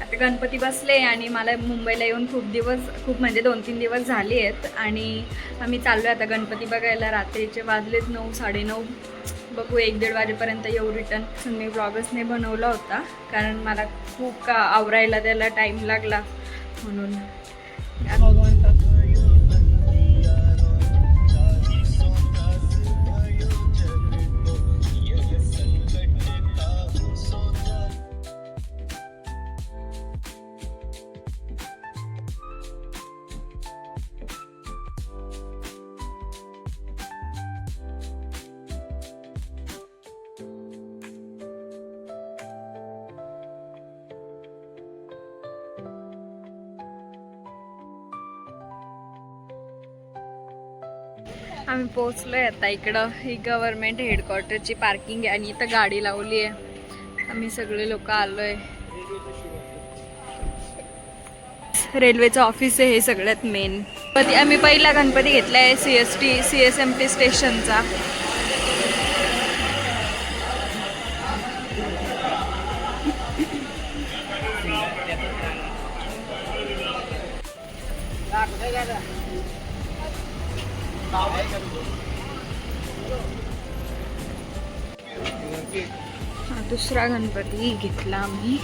आता गणपती बसले आणि मला मुंबईला येऊन खूप दिवस खूप म्हणजे दोन तीन दिवस झाले आहेत. आणि आम्ही चाललो आहे आता गणपती बघायला. रात्रीचे वाजलेत नऊ साडेनऊ. बघू एक दीड वाजेपर्यंत येऊ रिटर्न मी ब्लॉगच नाही बनवला होता. कारण मला खूप का आवरायला त्याला टाईम लागला. म्हणून आम्ही पोहोचलोय आता इकडं. ही गव्हर्नमेंट हेडक्वार्टरची पार्किंग आहे आणि इथं गाडी लावली आहे. आम्ही सगळे लोक आलोय. रेल्वेचं ऑफिस आहे हे सगळ्यात मेन गणपती आम्ही पहिला गणपती घेतलाय C S T C S M T स्टेशनचा दुसरा गणपती घेतला आम्ही.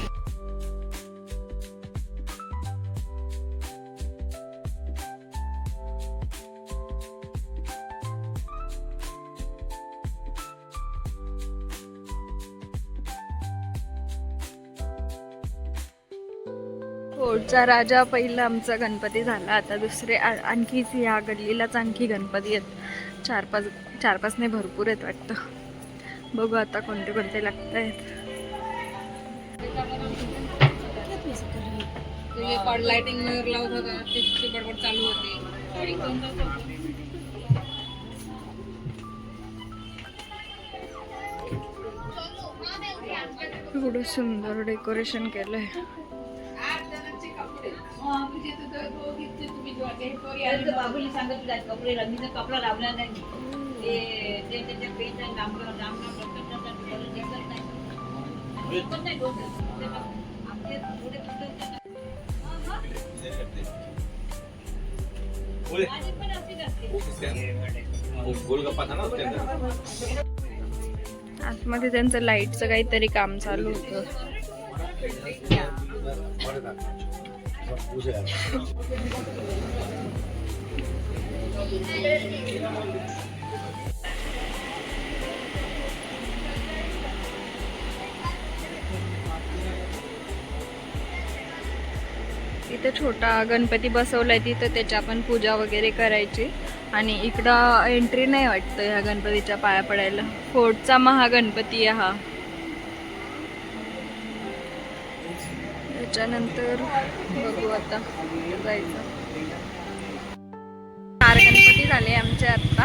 कोटचा राजा पहिला आमचा गणपती झाला. आता दुसरे आणखीच या गल्लीलाच आणखी गणपती आहेत. चार पाच चार पाच नाही भरपूर आहेत वाटतं. बघू आता कोणते कोणते लागत आहेत लावत होता त्याची बडबड चालू होती एवढं सुंदर डेकोरेशन केलंय. बाबूला सांगत होता कपडे रंगीचा कपडा लावला नाही. ते ते त्याच्या नाही. पण नाही आतमध्ये त्यांचं लाईटचं काहीतरी काम चालू होतं. इथं छोटा गणपती बसवलाय तिथं त्याच्या पण पूजा वगैरे करायची. आणि इकडं एंट्री नाही वाटतं ह्या गणपतीच्या पाया पडायला. फोर्टचा महागणपती आहे हा. त्याच्यानंतर बघू आता. जायचं. चार गणपती झाले आमचे आत्ता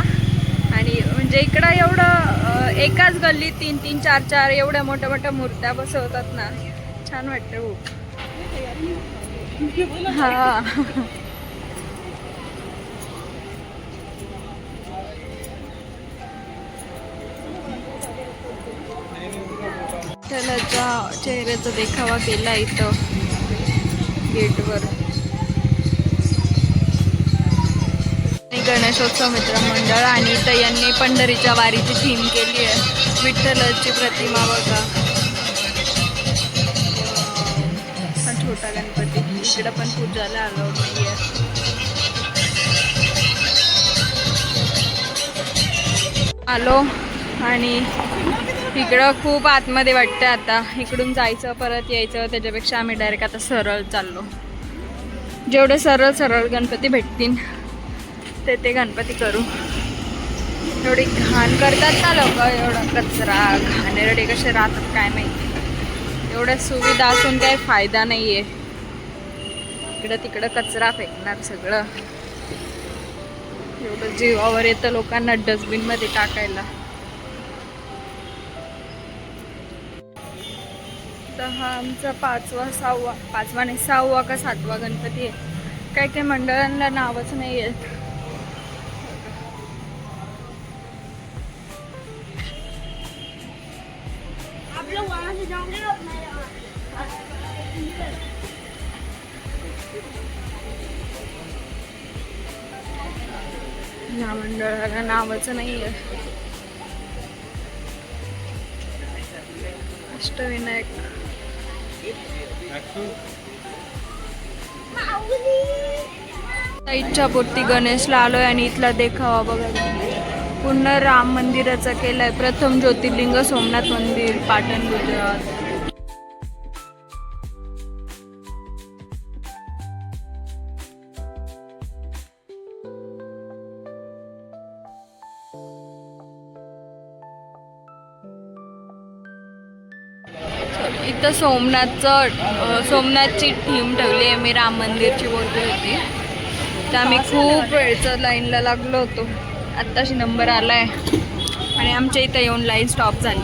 आणि म्हणजे इकडं एवढं एकाच गल्लीत तीन तीन चार चार एवढ्या मोठ्या मोठ्या मूर्त्या बसवतात ना. छान वाटतं खूप हा. चेहऱ्याचा देखावा केला इथं. गेटवर. आणि गणेशोत्सव मित्र मंडळ आणि इथं यांनी पंढरीच्या वारीची थीम केली आहे. विठ्ठलाची प्रतिमा बघा. हा छोटा गणपती. इकडं पण पूजाला अलाउड नाही आहे आलो. आणि इकडं खूप आतमध्ये वाटतं आता. इकडून जायचं परत यायचं त्याच्यापेक्षा आम्ही डायरेक्ट आता सरळ चाललो. जेवढे सरळ सरळ गणपती भेटतील ते ते गणपती करू. एवढी घाण करतात ना लोक एवढा कचरा घाणेरडे कसे राहतात काय माहिती. एवढ्या सुविधा असून काही फायदा नाही आहे इकडं तिकडं कचरा फेकणार सगळं. एवढं जीवावर येतं लोकांना डस्टबिनमध्ये टाकायला. आता हा आमचा पाचवा सहावा पाचवा नाही सहावा का सातवा गणपती आहे. काय काय मंडळांना नावच नाही आहेत. या मंडळाला नावच नाही आहे. अष्टविनायक. इच्छापूर्ती गणेशला आलोय आणि इथला देखावा बघायला पूर्ण राम मंदिराचा केलाय. प्रथम ज्योतिर्लिंग सोमनाथ मंदिर पाटण गुजरात. इथं सोमनाथचं सोमनाथची थीम ठेवली आहे. मी राम मंदिरची बोलली होती. तर आम्ही खूप वेळचं लाईनला लागलो होतो. आत्ताशी नंबर आला आहे आणि आमच्या इथं येऊन लाईन स्टॉप झाली.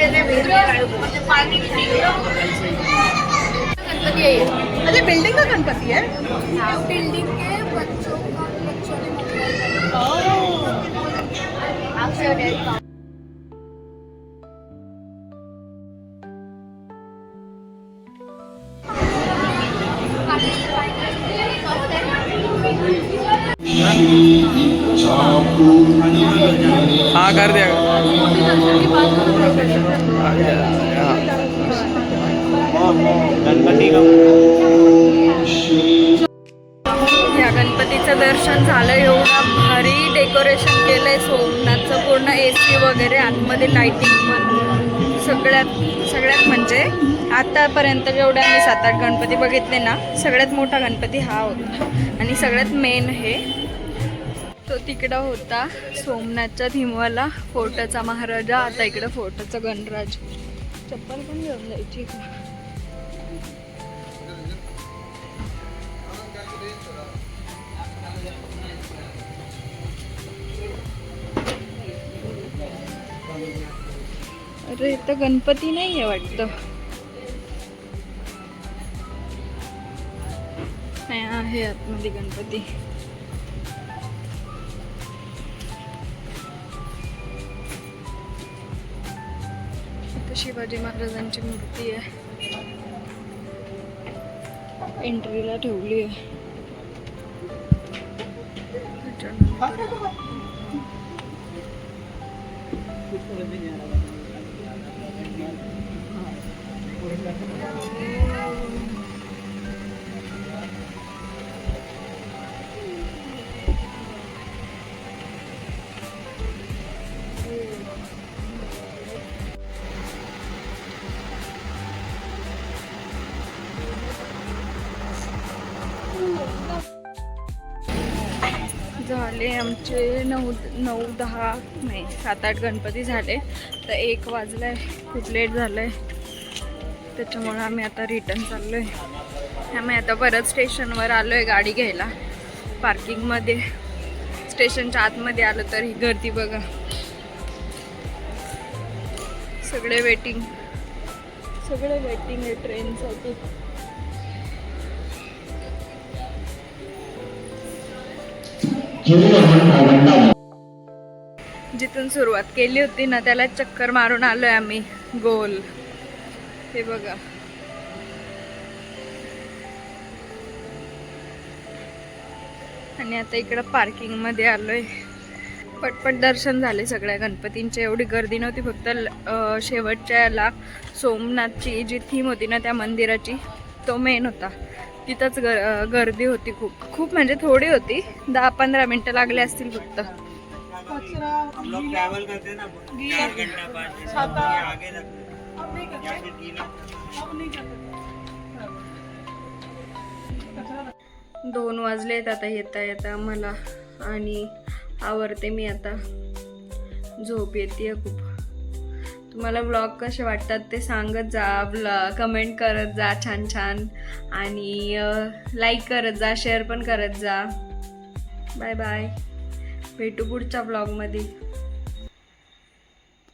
कॅन्सर अरे बिल्डिंग का गणपति है बिल्डिंग के बच्चों का बच्चों ने हाँ कर दिया गणपती या गणपतीचं दर्शन झालं एवढं भारी डेकोरेशन केलंय सोमनाथचं पूर्ण ए सी वगैरे आतमध्ये लाइटिंग पण. सगळ्यात सगळ्यात म्हणजे आतापर्यंत जेवढे आम्ही सात आठ गणपती बघितले ना सगळ्यात मोठा गणपती हा होता. आणि सगळ्यात मेन हे तो तिकडं होता सोमनाथच्या थिमवाला फोर्टाचा महाराजा आता इकडं फोर्टाचा गणराज. चप्पल पण घेऊन जायची अरे इथं गणपती नाही आहे वाटतं. नाही आहे आतमध्ये गणपती. शिवाजी महाराजांची मूर्ती आहे. एंट्रीला ठेवली आहे. त्याच्यानंतर झाले. आमचे नऊ नऊ दहा नाही सात आठ गणपती झाले. तर एक वाजलाय खूप लेट झालंय. त्याच्यामुळं आम्ही आता रिटर्न चाललोय. आम्ही आता परत स्टेशनवर आलोय गाडी घ्यायला. पार्किंगमध्ये स्टेशनच्या आतमध्ये आलो तर ही गर्दी बघा. सगळे वेटिंग सगळे वेटिंग आहे ट्रेनसाठी जिथून सुरुवात केली होती ना त्याला चक्कर मारून आलोय आम्ही. गोल. हे बघा. आणि आता इकडं पार्किंगमध्ये आलोय. पटपट दर्शन झाले सगळ्या गणपतींचे. एवढी गर्दी नव्हती फक्त शेवटच्या याला सोमनाथची जी थीम होती ना त्या मंदिराची तो मेन होता. तिथंच गर गर्दी होती खूप. खूप म्हणजे थोडी होती. दहा पंधरा मिनटं लागले असतील फक्त. दोन वाजले आहेत दोन वाजलेत आता येता येता मला आणि आवरते मी आता. झोप येते खूप. तुम्हाला ब्लॉग कसे वाटतात ते सांगत जा ब्लॉ कमेंट करत जा छान छान. आणि लाईक करत जा शेअर पण करत जा. बाय बाय भेटू पुढच्या ब्लॉगमध्ये